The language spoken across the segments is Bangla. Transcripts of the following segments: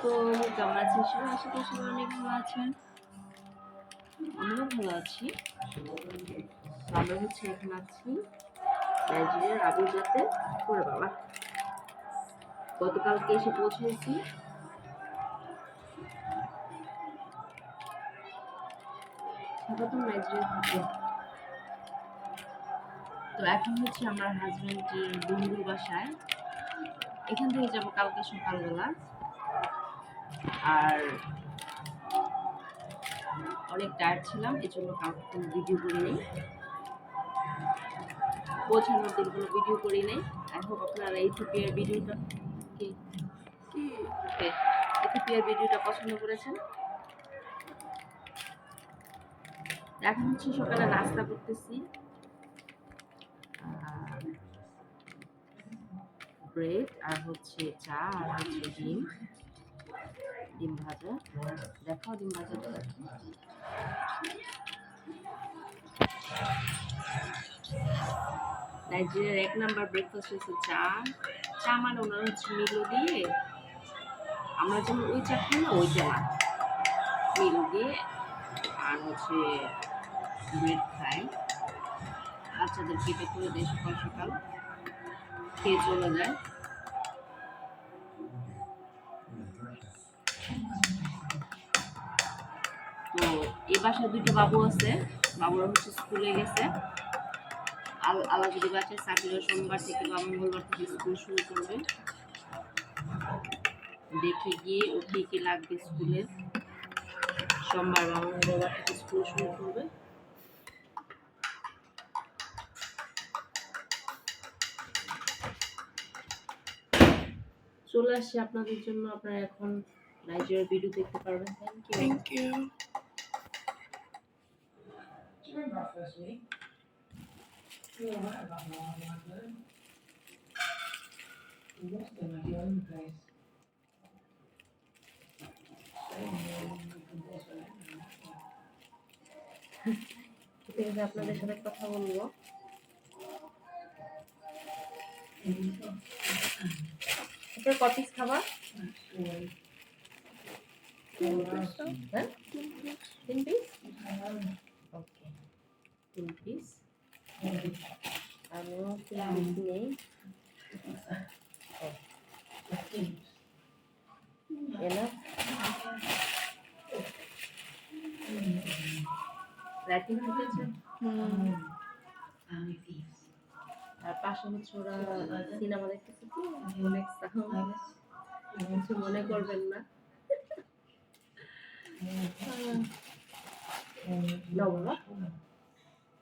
আলাইকুম কেমন আছেন? সবাই আশা করি সবাই অনেক ভালো আছেন। আমিও ভালো আছি। আমরা হচ্ছে এখন আছি। নাইজেরিয়ার আবুজাতে করে বাবা। গতকালকে এসে পৌঁছেছি। স্বাগতম নাইজেরিয়া তো এখন হচ্ছে আমার হাজবেন্ডের বন্ধুর বাসায়। এখান থেকে যাব কালকে সকালবেলা। আর অনেক টায়ার্ড ছিলাম এই জন্য কালকে কোনো ভিডিও করি নেই। পৌঁছানোর দিন কোনো ভিডিও করি নেই। আই হোপ আপনারা ইথিওপিয়ার ভিডিওটা কি? কি? ভিডিওটা পছন্দ করেছেন? এখন হচ্ছে সকালে নাস্তা করতেছি। ব্রেড আর হচ্ছে চা আর হচ্ছে ডিম। ডিম ভাজা। দেখাও ডিম ভাজাটা নাইজেরিয়ার এক নাম্বার ব্রেকফাস্ট হচ্ছে চা। চা মানে ওনারা হচ্ছে মিলো দিয়ে আমরা যেমন ওই চা খাই না ওইটা না মিলো দিয়ে আর হচ্ছে ব্রেড খাই। বাচ্চাদের পেটে করে দেয় সকাল সকাল। খেয়ে চলে যায়। বাসায় দুটো বাবু আছে। বাবুরা হচ্ছে স্কুলে গেছে। আল আলাদুরি বাচ্চার চাকরি সোমবার থেকে বা মঙ্গলবার থেকে স্কুল শুরু করবে। দেখে গিয়ে উঠে কি লাগবে স্কুলে। সোমবার বা মঙ্গলবার থেকে স্কুল শুরু করবে। চলে আসছি আপনাদের জন্য। আপনারা এখন নাইজেরিয়ার ভিডিও দেখতে পারবেন। Thank you Thank you. You remember our first meeting? You were right about my work. We lost them at your own place. You আপনাদের সাথে কথা বলব আপনার কপিস খাবার Story. হ্যাঁ তিন পিস তিন পিস আমিও তিন পিস নেই। এনা রাইটিং শিখেছে? Family thieves. আর পাশে হচ্ছে ওরা সিনেমা দেখতেছে তো অনেক সাউন্ড কিছু মনে করবেন না। No, বাবা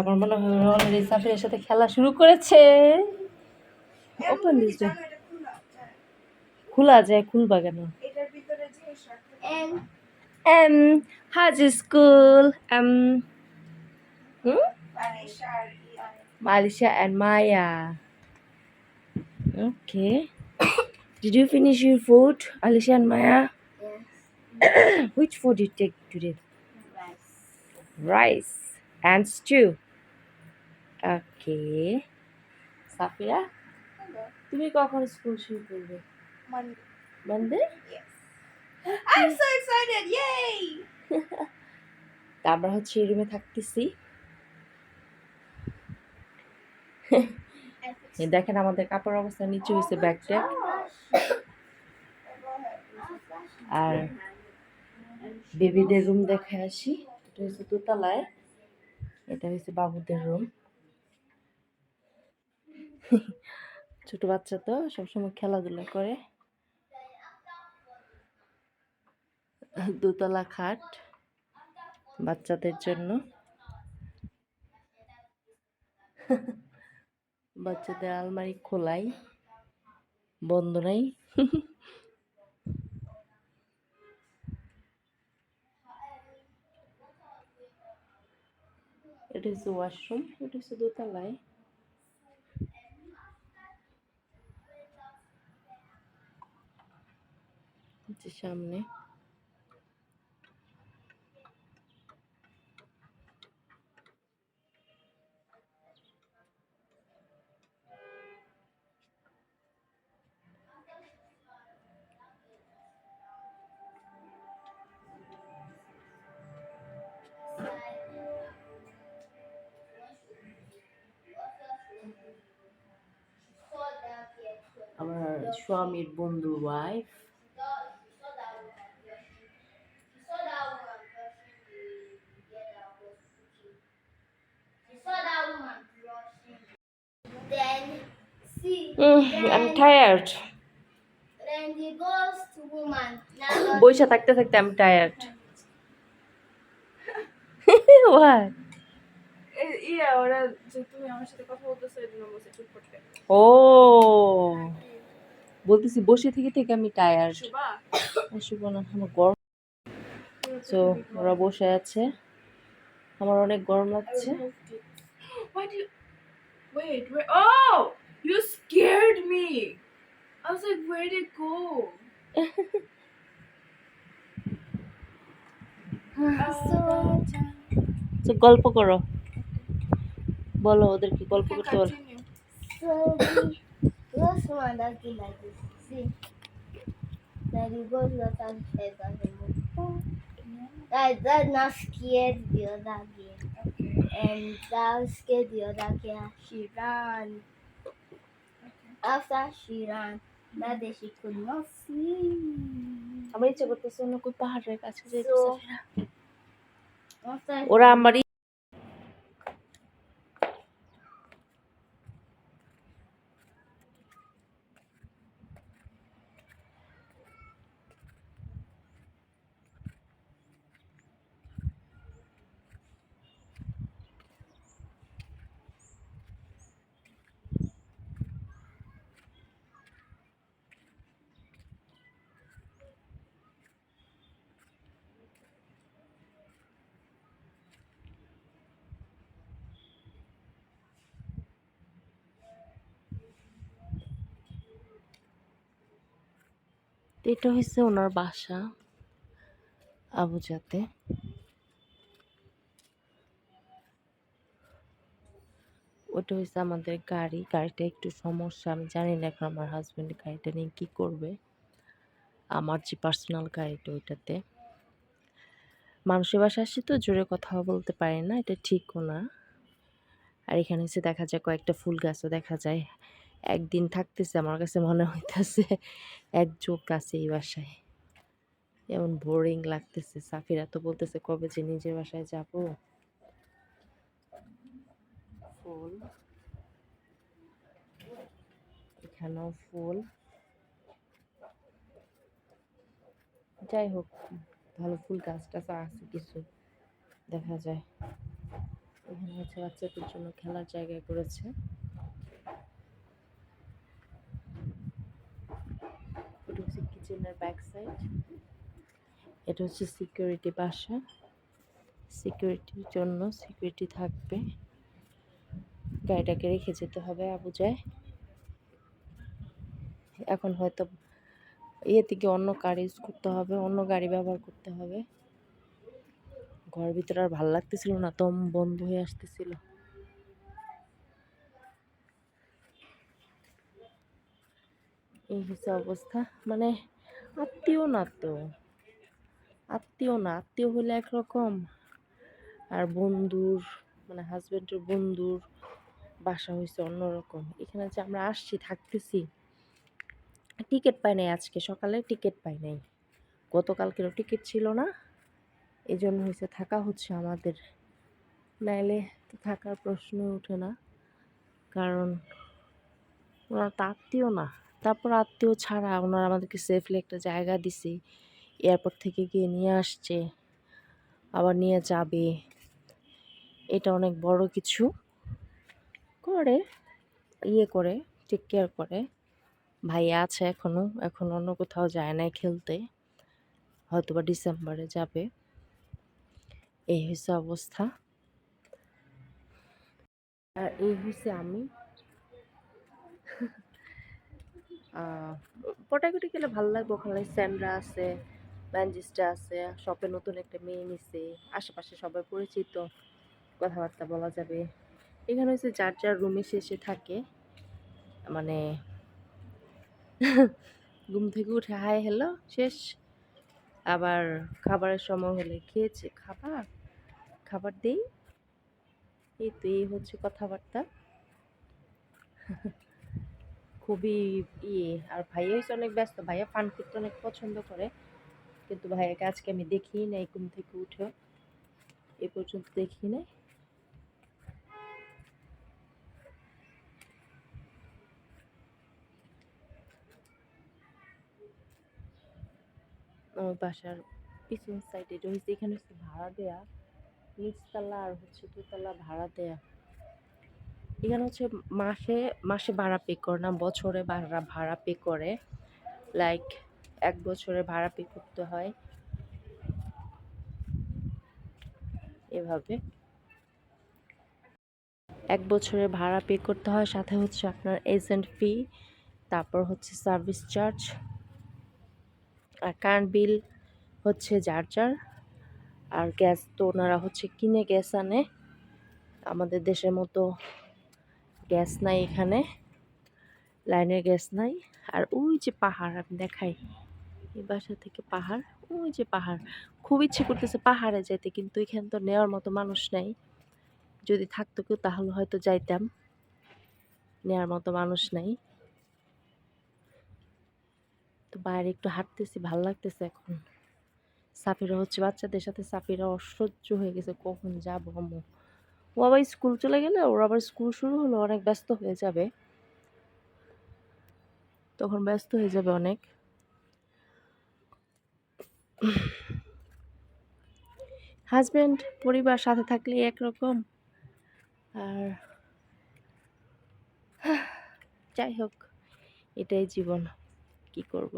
আমার মনে হয় অলরেডি সাফিরের সাথে খেলা শুরু করেছে। ওপেন দিস খোলা যায় খুলবা কেন? এম হাজ স্কুল এম হুম? Malisha and Maya. Did you finish your food, Alicia and Maya? Yes. Which food did you take today? Rice Rice and stew. Okay. Safira, তুমি কখন স্কুল শুরু করবে Monday I'm so excited! Yay! তা আমরা হচ্ছে এই রুমে থাকতেছি দেখেন আমাদের কাপড় অবস্থা নিচে হয়েছে ব্যাগটা আর বেবিদের রুম দেখে আসি। এটা হচ্ছে দোতলায়। এটা হচ্ছে বাবুদের রুম ছোট বাচ্চা তো সবসময় খেলাধুলা করে। দোতলা খাট বাচ্চাদের জন্য। বাচ্চাদের আলমারি খোলাই বন্ধ নাই। এটা হচ্ছে ওয়াশরুম এটা হচ্ছে দোতলায় সামনে স্বামীর বন্ধুর wife Then see. Tired Then the ghost woman. Now বইসা থাকতে থাকতে আমি টায়ার্ড ওয়াই ইয়া ওরা যে তুমি আমার সাথে কথা বলতেছো চুপ করতে ও বলতেছি বসে থেকে থেকে আমি টায়ার্ড শুভা শুভ না আমার গরম তো ওরা বসে আছে আমার অনেক গরম লাগছে wait? Where? Oh, you scared me. I was like, where did it go? তো গল্প করো বলো ওদেরকে গল্প করতে বলো Continue. So the ghost one that do like this. See, that the ghost that has head as a move. That that not scared the other girl, and that scared the other girl. She ran. After she ran, that day she could not see. আমার ইচ্ছে করতেছে অন্য কোন পাহাড়ের কাছে যেতে So- After ওরা আমারই তো এটা হচ্ছে ওনার বাসা আবুজাতে ওটা হচ্ছে আমাদের গাড়ি, গাড়িটা একটু সমস্যা, আমি জানি না এখন আমার হাজব্যান্ড গাড়িটা নিয়ে কী করবে। আমার যে পার্সোনাল গাড়িটা ওইটাতে। মানুষের বাসা আসছি তো, জোরে কথা বলতে পারে না, এটা ঠিকও না। আর এখানে হচ্ছে দেখা যায় কয়েকটা ফুল গাছও দেখা যায়। একদিন থাকতেছে, আমার কাছে মনে হইতেছে এক যোগ আছে এই বাসায়। এমন বোরিং লাগতেছে। সাফিরা তো বলতেছে, কবে যে নিজের বাসায় যাব? ফুল। এখানেও ফুল। যাই হোক, ভালো ফুল গাছ টাছ আছে কিছু, দেখা যায়। এখানে হচ্ছে বাচ্চাদের জন্য খেলার জায়গা করেছে। এটা হচ্ছে কিচেনের ব্যাক সাইড। এটা হচ্ছে সিকিউরিটি বাসা। সিকিউরিটির জন্য সিকিউরিটি থাকবে। গাড়িটাকে রেখে যেতে হবে আবুজায়। এখন হয়তো ইয়ে থেকে অন্য কার ইউজ করতে হবে, অন্য গাড়ি ব্যবহার করতে হবে। ঘরের ভিতরে আর ভালো লাগতেছিল না, দম বন্ধ হয়ে আসতেছিল। এই হচ্ছে অবস্থা। মানে আত্মীয় না তো। আত্মীয় না, আত্মীয় হলে একরকম। আর বন্ধুর মানে হাজব্যান্ডের বন্ধুর বাসা হয়েছে অন্যরকম। এখানে যে আমরা আসছি, থাকতেছি টিকিট পাই নাই আজকে। সকালে টিকিট পাই নাই। গতকালকেরও টিকিট ছিল না। এই জন্য হয়েছে থাকা হচ্ছে আমাদের। নাইলে তো থাকার প্রশ্নই ওঠে না। কারণ ওনারা তো আত্মীয় না। তারপর আত্মীয় ছাড়া ওনারা আমাদেরকে সেফলি একটা জায়গা দিছে। এয়ারপোর্ট থেকে গিয়ে নিয়ে আসছে, আবার নিয়ে যাবে। এটা অনেক বড় কিছু। করে ইয়ে করে টেক কেয়ার করে। ভাইয়া আছে এখনও এখন অন্য কোথাও যায় নাই খেলতে। হয়তো বা ডিসেম্বরে যাবে। এই হয়েছে অবস্থা। আর এই হয়েছে আমি। পটাকুটি গেলে ভালো লাগবে ওখানে। স্যান্ড্রা আছে ম্যানজিস্টা আছে, শপে নতুন একটা মেয়ে নিছে, আশেপাশে সবাই পরিচিত। কথাবার্তা বলা যাবে। এখানে হচ্ছে যার যার রুমে শেষে থাকে। মানে ঘুম থেকে উঠে, হাই, হ্যালো, শেষ? আবার খাবারের সময় হলে খেয়েছে, খাবার? খাবার দেই? এই তো, এই হচ্ছে কথাবার্তা। খুবই ইয়ে। আর ভাইয়া হচ্ছে অনেক ব্যস্ত। ভাইয়া ফান করতে অনেক পছন্দ করে। কিন্তু ভাইয়াকে আজকে আমি দেখি নাই, ঘুম থেকে উঠে। এ পর্যন্ত দেখি আমার বাসার পিছন সাইডে রয়েছে। এখানে হচ্ছে ভাড়া দেয়া। নিচতলা আর হচ্ছে দুতলা ভাড়া দেয়া। এখানে হচ্ছে মাসে মাসে ভাড়া পে করে না, বছরে ভাড়া ভাড়া পে করে। লাইক এক বছরে ভাড়া পে করতে হয়। এভাবে। এক বছরে ভাড়া পে করতে হয়, সাথে হচ্ছে আপনার এজেন্ট ফি তারপর হচ্ছে সার্ভিস চার্জ আর কারেন্ট বিল হচ্ছে যার যার, আর গ্যাস তো ওনারা হচ্ছে কিনে গ্যাস আনে। আমাদের দেশের মতো গ্যাস নাই এখানে, লাইনের গ্যাস নাই। আর ওই যে পাহাড়, আমি দেখাই, এই বাসা থেকে পাহাড়, ওই যে পাহাড়। খুব ইচ্ছে করতেছে পাহাড়ে যেতে কিন্তু এখানে তো নেওয়ার মতো মানুষ নাই। যদি থাকতো কেউ, তাহলে হয়তো যাইতাম। নেওয়ার মতো মানুষ নাই। তো বাইরে একটু হাঁটতেছি, ভালো লাগতেছে এখন। সাফিরা হচ্ছে বাচ্চাদের সাথে, সাফিরা অসহ্য হয়ে গেছে, কখন যাব আম্মু ও আবার স্কুল চলে গেলে ওর আবার স্কুল শুরু হলো অনেক ব্যস্ত হয়ে যাবে। তখন ব্যস্ত হয়ে যাবে অনেক। হাজব্যান্ড পরিবার সাথে থাকলে একরকম। আর যাই হোক, এটাই জীবন। কি করব?